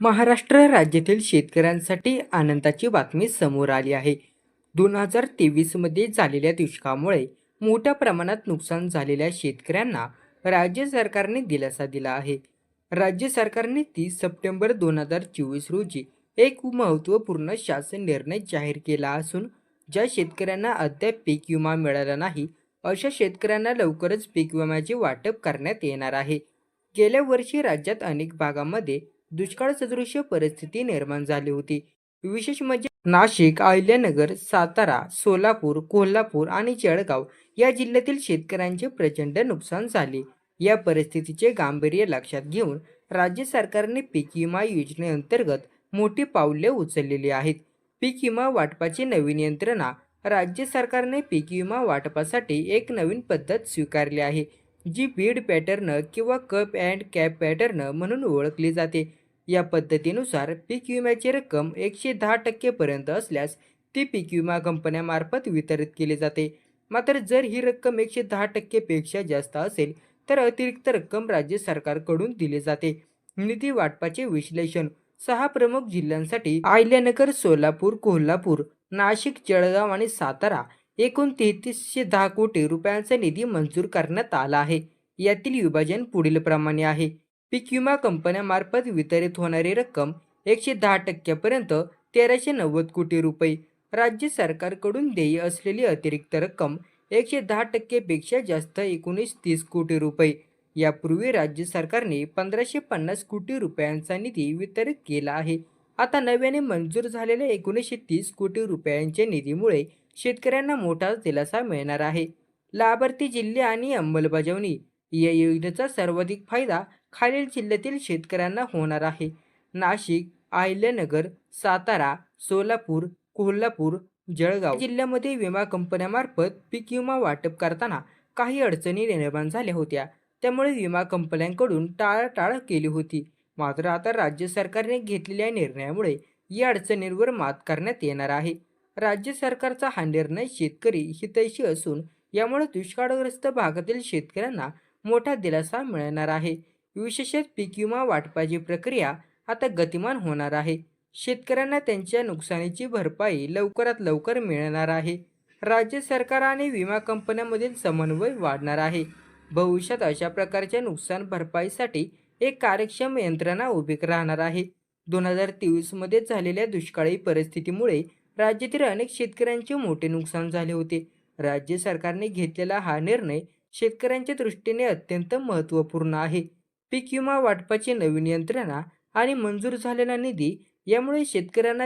महाराष्ट्र राज्यातील शेतकऱ्यांसाठी आनंदाची बातमी समोर आली आहे. दोन हजार तेवीसमध्ये झालेल्या दुष्काळामुळे मोठ्या प्रमाणात नुकसान झालेल्या शेतकऱ्यांना राज्य सरकारने दिलासा दिला आहे. राज्य सरकारने तीस सप्टेंबर दोन हजार चोवीस रोजी एक महत्त्वपूर्ण शासन निर्णय जाहीर केला असून ज्या शेतकऱ्यांना अद्याप पीक विमा मिळाला नाही अशा शेतकऱ्यांना लवकरच पीक विम्याचे वाटप करण्यात येणार आहे. गेल्या वर्षी राज्यात अनेक भागामध्ये दुष्काळ सदृश्य परिस्थिती निर्माण झाली होती. विशेष म्हणजे नाशिक अहिल्यानगर सातारा सोलापूर कोल्हापूर आणि जळगाव या जिल्ह्यातील शेतकऱ्यांचे प्रचंड नुकसान झाले. या परिस्थितीचे गांभीर्य लक्षात घेऊन राज्य सरकारने पीक विमा योजनेअंतर्गत मोठी पावले उचललेली आहेत. पीक विमा वाटपाची नवीन यंत्रणा राज्य सरकारने पीक विमा वाटपासाठी एक नवीन पद्धत स्वीकारली आहे जी बीड पॅटर्न किंवा कप अँड कॅप पॅटर्न म्हणून ओळखली जाते. या पद्धतीनुसार पीक विम्याची रक्कम एकशे दहा टक्केपर्यंत असल्यास ती पीक विमा कंपन्यामार्फत वितरित केली जाते. मात्र जर ही रक्कम एकशे दहा टक्केपेक्षा जास्त असेल तर अतिरिक्त रक्कम राज्य सरकारकडून दिली जाते. निधी वाटपाचे विश्लेषण सहा प्रमुख जिल्ह्यांसाठी आयल्यानगर सोलापूर कोल्हापूर नाशिक जळगाव आणि सातारा एकूण तेहतीसशे दहा कोटी रुपयांचा निधी मंजूर करण्यात आला आहे. यातील विभाजन पुढील प्रमाणे आहे. पीक विमा कंपन्यामार्फत वितरित होणारी रक्कम एकशे दहा टक्क्यापर्यंत तेराशे नव्वद कोटी रुपये. राज्य सरकारकडून देय असलेली अतिरिक्त रक्कम एकशे दहा टक्केपेक्षा जास्त एकोणीस तीस कोटी रुपये. यापूर्वी राज्य सरकारने पंधराशे पन्नास कोटी रुपयांचा निधी वितरित केला आहे. आता नव्याने मंजूर झालेल्या एकोणीसशे तीस कोटी रुपयांच्या निधीमुळे शेतकऱ्यांना मोठा दिलासा मिळणार आहे. लाभार्थी जिल्हे आणि अंमलबजावणी या योजनेचा सर्वाधिक फायदा खालील जिल्ह्यातील शेतकऱ्यांना होणार आहे. नाशिक अहिल्यानगर सातारा सोलापूर कोल्हापूर जळगाव जिल्ह्यामध्ये विमा कंपन्यामार्फत पीक विमा वाटप करताना काही अडचणी निर्माण झाल्या होत्या. त्यामुळे विमा कंपन्यांकडून टाळाटाळ केली होती. मात्र आता राज्य सरकारने घेतलेल्या निर्णयामुळे या अडचणींवर मात करण्यात येणार आहे. राज्य सरकारचा हा निर्णय शेतकरी हितैषी असून यामुळे दुष्काळग्रस्त भागातील शेतकऱ्यांना मोठा दिलासा मिळणार आहे. विशेषत पीक विमा वाटपाची प्रक्रिया आता गतिमान होणार आहे. शेतकऱ्यांना त्यांच्या नुकसानीची भरपाई लवकरात लवकर मिळणार आहे. राज्य सरकार आणि विमा कंपन्यांमधील समन्वय वाढणार आहे. भविष्यात अशा प्रकारच्या नुकसान भरपाईसाठी एक कार्यक्षम यंत्रणा उभी राहणार आहे. दोन हजार तेवीसमध्ये झालेल्या दुष्काळी परिस्थितीमुळे राज्यातील अनेक शेतकऱ्यांचे मोठे नुकसान झाले होते. राज्य सरकारने घेतलेला हा निर्णय शेतकऱ्यांच्या दृष्टीने अत्यंत महत्त्वपूर्ण आहे. पीक विमा वाटपाची नवीन यंत्रणा आणि मंजूर झालेला निधी यामुळे शेतकऱ्यांना